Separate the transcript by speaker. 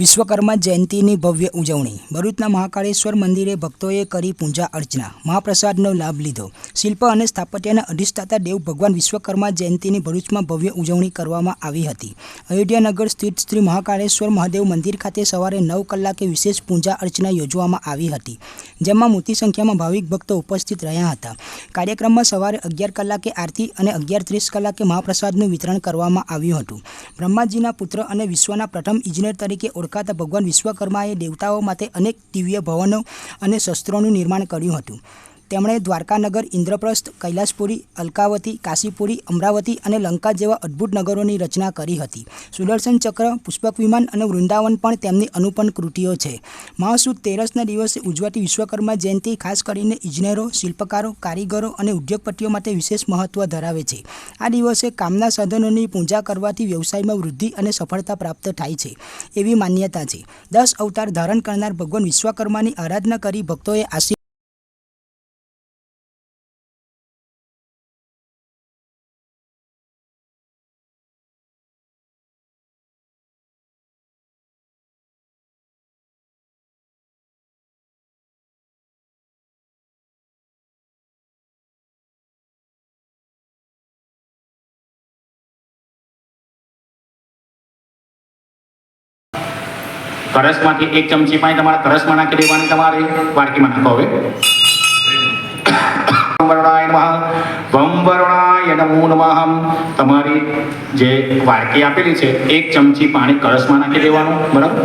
Speaker 1: વિશ્વકર્મા જયંતિની ભવ્ય ઉજવણી. ભરૂચના મહાકાળેશ્વર મંદિરે ભક્તોએ કરી પૂજા અર્ચના. મહાપ્રસાદનો લાભ લીધો. શિલ્પ અને સ્થાપત્યના અધિષ્ઠાતા દેવ ભગવાન વિશ્વકર્મા જયંતિની ભરૂચમાં ભવ્ય ઉજવણી કરવામાં આવી હતી. અયોધ્યાનગર સ્થિત શ્રી મહાકાળેશ્વર મહાદેવ મંદિર ખાતે સવારે નવ કલાકે વિશેષ પૂજા અર્ચના યોજવામાં આવી હતી, જેમાં મોટી સંખ્યામાં ભાવિક ભક્તો ઉપસ્થિત રહ્યા હતા. કાર્યક્રમમાં સવારે અગિયાર કલાકે આરતી અને અગિયાર ત્રીસ કલાકે મહાપ્રસાદનું વિતરણ કરવામાં આવ્યું હતું. બ્રહ્માજીના પુત્ર અને વિશ્વના પ્રથમ ઇજનેર તરીકે ઓળખાતા ભગવાન વિશ્વકર્માએ દેવતાઓ માટે અનેક દિવ્ય ભવનો અને શસ્ત્રોનું નિર્માણ કર્યું હતું. તેમણે દ્વારકાનગર, ઇન્દ્રપ્રસ્થ, કૈલાસપુરી, અલકાવતી, કાશીપુરી, અમરાવતી અને લંકા જેવા અદ્ભુત નગરોની રચના કરી હતી. સુદર્શન ચક્ર, પુષ્પક વિમાન અને વૃંદાવન પણ તેમની અનુપન કૃતિઓ છે. મહાસુદ તેરસના દિવસે ઉજવાતી વિશ્વકર્મા જયંતિ ખાસ કરીને ઇજનેરો, શિલ્પકારો, કારીગરો અને ઉદ્યોગપતિઓ માટે વિશેષ મહત્વ ધરાવે છે. આ દિવસે કામના સાધનોની પૂજા કરવાથી વ્યવસાયમાં વૃદ્ધિ અને સફળતા પ્રાપ્ત થાય છે એવી માન્યતા છે. દસ અવતાર ધારણ કરનાર ભગવાન વિશ્વકર્માની આરાધના કરી ભક્તોએ આશીર્વાદ
Speaker 2: કરસમાંથી એક ચમચી પાણી તમારે કરસમાં નાખી દેવાની તમારે વાડકીમાં નાખો હવે. વરુણાય નમઃ વમ વરુણાય નમો નમઃ. તમારી જે વાડકી આપેલી છે, એક ચમચી પાણી કળશમાં નાખી દેવાનું, બરાબર?